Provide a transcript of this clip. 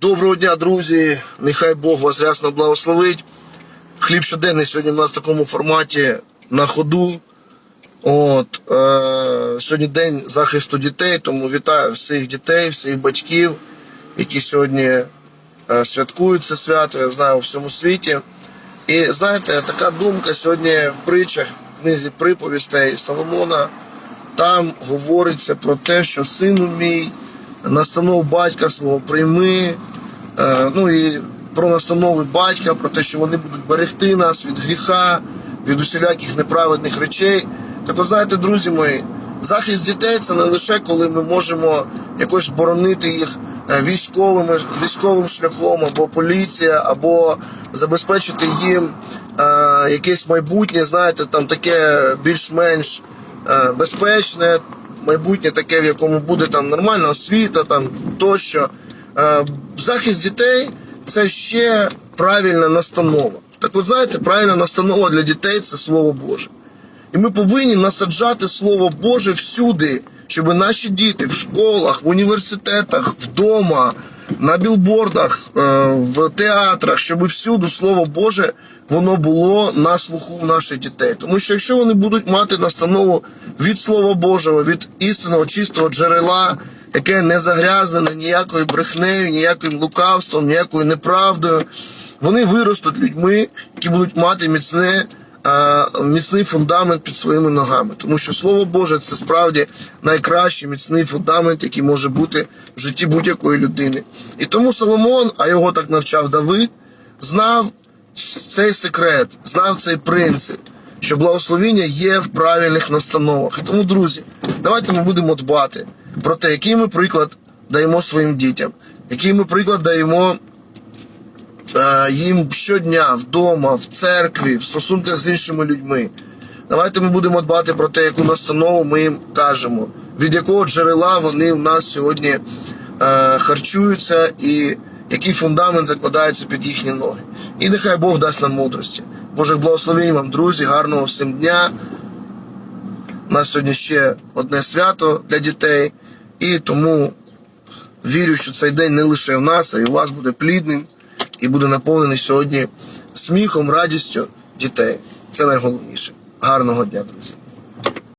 Доброго дня, друзі! Нехай Бог вас рясно благословить. Хліб щоденний сьогодні в нас в такому форматі на ходу. От, е, сьогодні день захисту дітей, тому вітаю всіх дітей, всіх батьків, які сьогодні е, святкують це свято, я знаю, у всьому світі. І знаєте, така думка сьогодні в притчах, в книзі приповістей Соломона. Там говориться про те, що сину мій, настанов батька свого прийми. Е, ну і про настанови батька, про те, що вони будуть берегти нас від гріха, від усіляких неправедних речей. Так от знаєте, друзі мої, захист дітей це не лише коли ми можемо якось боронити їх е, військовим, військовим шляхом, або поліція, або забезпечити їм е, якесь майбутнє, знаєте, там таке більш-менш е, безпечне, майбутнє таке, в якому буде там нормальна освіта, там тощо. Е, захист дітей це ще правильна настанова. Так от знаєте, правильна настанова для дітей це Слово Боже. І ми повинні насаджати Слово Боже всюди, щоб наші діти в школах, в університетах, вдома, на білбордах, е, в театрах, щоб всюди Слово Боже воно було на слуху наших дітей. Тому що якщо вони будуть мати настанову від Слова Божого, від істинного чистого джерела, яке не загрязане ніякою брехнею, ніяким лукавством, ніякою неправдою, вони виростуть людьми, які будуть мати міцне е, міцний фундамент під своїми ногами. Тому що Слово Боже це справді найкращий міцний фундамент, який може бути в житті будь-якої людини. І тому Соломон, а його так навчав Давид, знав цей секрет, знав цей принцип, що благословіння є в правильних настановах. І тому, друзі, давайте ми будемо дбати про те, який ми приклад даємо своїм дітям, який ми приклад даємо е, їм щодня вдома, в церкві, в стосунках з іншими людьми. Давайте ми будемо дбати про те, яку настанову ми їм кажемо, від якого джерела вони в нас сьогодні е, харчуються і який фундамент закладається під їхні ноги. І нехай Бог дасть нам мудрості. Божих благословень вам, друзі, гарного всім дня. У нас сьогодні ще одне свято для дітей, і тому вірю, що цей день не лише в нас, а й у вас буде плідним і буде наповнений сьогодні сміхом, радістю дітей. Це найголовніше. Гарного дня, друзі.